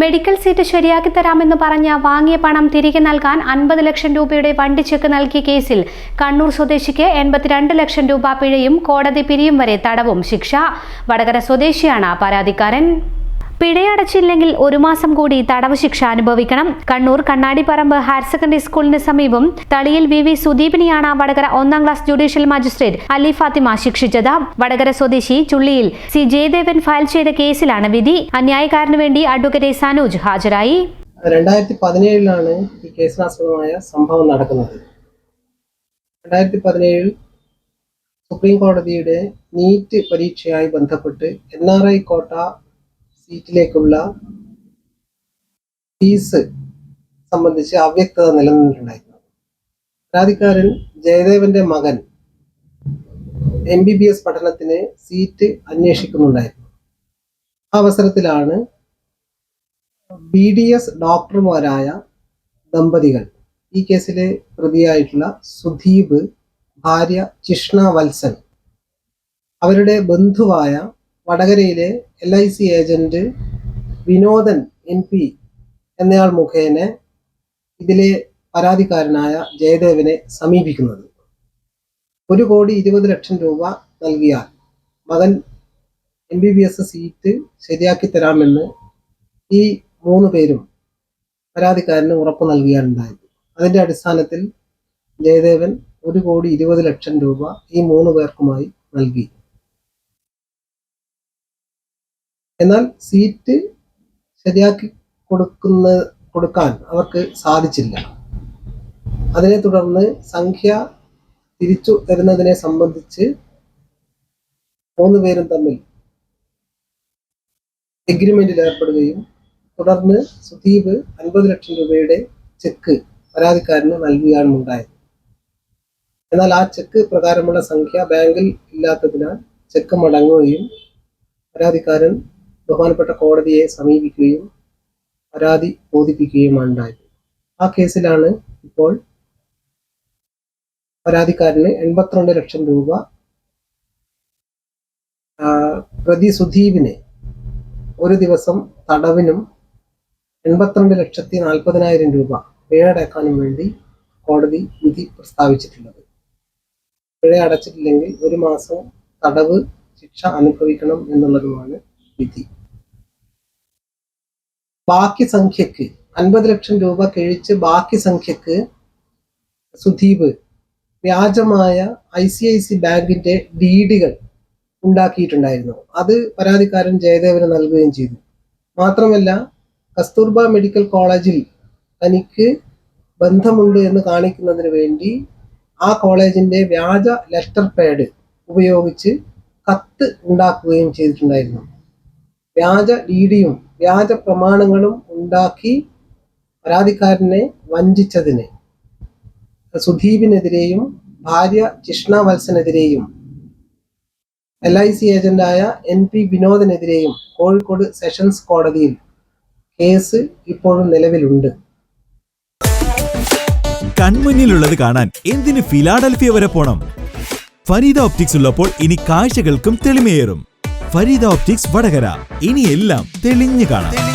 Medical seat ശരിയാക്കി തരാമെന്ന് പറഞ്ഞ വാങ്ങിയ പണം തിരികെ നൽകാൻ അൻപത് ലക്ഷം രൂപയുടെ വണ്ടി ചെക്ക് നൽകിയ കേസിൽ കണ്ണൂർ സ്വദേശിക്ക് എൺപത്തിരണ്ട് ലക്ഷം രൂപ പിഴയും കോടതി പിരിയും വരെ തടവും ശിക്ഷ. വടകര സ്വദേശിയാണ് പരാതിക്കാരൻ. പിഴയടച്ചില്ലെങ്കിൽ ഒരു മാസം കൂടി തടവ് ശിക്ഷ അനുഭവിക്കണം. കണ്ണൂർ കണ്ണാടിപ്പറമ്പ് ഹയർ സെക്കൻഡറി സ്കൂളിന് സമീപം തളിയിൽ വി വി സുദീപിനെയാണ് വടകര ഒന്നാം class judicial magistrate Ali Fathima ശിക്ഷിച്ചത്. വടകര സ്വദേശി ചുള്ളിയിൽ സി ജയദേവൻ ഫയൽ ചെയ്ത കേസിലാണ് വിധി. അന്യായക്കാരന് വേണ്ടി അഡ്വക്കേറ്റ് സനൂജ് ഹാജരായി. രണ്ടായിരത്തി പതിനേഴിലാണ് ഈ കേസിനാസ്പദമായ സംഭവം നടക്കുന്നത്. രണ്ടായിരത്തി പതിനേഴിൽ സുപ്രീം കോടതിയുടെ നീറ്റ് പരീക്ഷയായി ബന്ധപ്പെട്ട് എൻ ആർ ഐ കോട്ട സീറ്റിലേക്കുള്ള ഫീസ് സംബന്ധിച്ച് അവ്യക്തത നിലനിന്നിട്ടുണ്ടായിരുന്നു. പരാതിക്കാരൻ ജയദേവന്റെ മകൻ എം ബി ബി എസ് പഠനത്തിന് സീറ്റ് അന്വേഷിക്കുന്നുണ്ടായിരുന്നു. ആ അവസരത്തിലാണ് ബി ഡി എസ് ഡോക്ടർമാരായ ദമ്പതികൾ ഈ കേസിലെ പ്രതിയായിട്ടുള്ള സുധീപ് ഭാര്യ ചിഷ്ണ വത്സൻ അവരുടെ ബന്ധുവായ വടകരയിലെ L I C agent Vinodan N P എന്നയാൾ മുഖേന ഇതിലെ പരാതിക്കാരനായ ജയദേവനെ സമീപിക്കുന്നത്. ഒരു കോടി ഇരുപത് ലക്ഷം രൂപ നൽകിയാൽ മകൻ M B B S seat ശരിയാക്കി തരാമെന്ന് ഈ മൂന്ന് പേരും പരാതിക്കാരന് ഉറപ്പ് നൽകിയാണുണ്ടായത് അതിന്റെ അടിസ്ഥാനത്തിൽ ജയദേവൻ ഒരു കോടി ഇരുപത് ലക്ഷം രൂപ ഈ മൂന്ന് പേർക്കുമായി നൽകി. എന്നാൽ സീറ്റ് ശരിയാക്കി കൊടുക്കുന്ന കൊടുക്കാൻ അവർക്ക് സാധിച്ചില്ല. അതിനെ തുടർന്ന് സംഖ്യ തിരിച്ചു തരുന്നതിനെ സംബന്ധിച്ച് മൂന്ന് പേരും തമ്മിൽ എഗ്രിമെന്റിൽ ഏർപ്പെടുകയും തുടർന്ന് സുദീപ് അൻപത് ലക്ഷം രൂപയുടെ ചെക്ക് പരാതിക്കാരന് നൽകുകയാണ് ഉണ്ടായത്. എന്നാൽ ആ ചെക്ക് പ്രകാരമുള്ള സംഖ്യ ബാങ്കിൽ ഇല്ലാത്തതിനാൽ ചെക്ക് മടങ്ങുകയും പരാതിക്കാരൻ ബഹുമാനപ്പെട്ട കോടതിയെ സമീപിക്കുകയും പരാതി ബോധിപ്പിക്കുകയുമാണ് ഉണ്ടായത്. ആ കേസിലാണ് ഇപ്പോൾ പരാതിക്കാരന് എൺപത്തിരണ്ട് ലക്ഷം രൂപ പ്രതി സുധീപിനെ ഒരു ദിവസം തടവിനും എൺപത്തിരണ്ട് ലക്ഷത്തി നാൽപ്പതിനായിരം രൂപ പിഴയടക്കാനും വേണ്ടി കോടതി വിധി പ്രസ്താവിച്ചിട്ടുള്ളത്. പിഴ അടച്ചിട്ടില്ലെങ്കിൽ ഒരു മാസം തടവ് ശിക്ഷ അനുഭവിക്കണം എന്നുള്ളതുമാണ് വിധി. ബാക്കി സംഖ്യക്ക് അൻപത് ലക്ഷം രൂപ കഴിച്ച് ബാക്കി സംഖ്യക്ക് സുധീപ് വ്യാജമായ ഐ സി ഐ സി ബാങ്കിന്റെ ഡീഡുകൾ ഉണ്ടാക്കിയിട്ടുണ്ടായിരുന്നു. അത് പരാതിക്കാരൻ ജയദേവന് നൽകുകയും ചെയ്തു. മാത്രമല്ല കസ്തൂർബ മെഡിക്കൽ കോളേജിൽ തനിക്ക് ബന്ധമുണ്ട് എന്ന് കാണിക്കുന്നതിന് വേണ്ടി ആ കോളേജിന്റെ വ്യാജ ലെറ്റർ പാഡ് ഉപയോഗിച്ച് കത്ത് ഉണ്ടാക്കുകയും ചെയ്തിട്ടുണ്ടായിരുന്നു. വ്യാജ ഡിഡിയും വ്യാജ പ്രമാണങ്ങളും ഉണ്ടാക്കി പരാതിക്കാരനെ വഞ്ചിച്ചതിന്. സുധീപിനെതിരെയും ഭാര്യ ജിഷ്ണ വത്സനെതിരെയും എൽ ഐ സി ഏജന്റായ എൻ പി വിനോദിനെതിരെയും കോഴിക്കോട് സെഷൻസ് കോടതിയിൽ കേസ് ഇപ്പോഴും നിലവിലുണ്ട്. കൺമുന്നിലുള്ളത് കാണാൻ എന്തിന് ഫിലാഡൽഫിയ വരെ പോണം? ഫരീദ ഓപ്റ്റിക്സ് ഉള്ളപ്പോൾ ഇനി കാഴ്ചകൾക്കും തെളിമയേറും. ഫരീദ ഓപ്റ്റിക്സ് വടകര. ഇനി എല്ലാം തെളിഞ്ഞു കാണാം.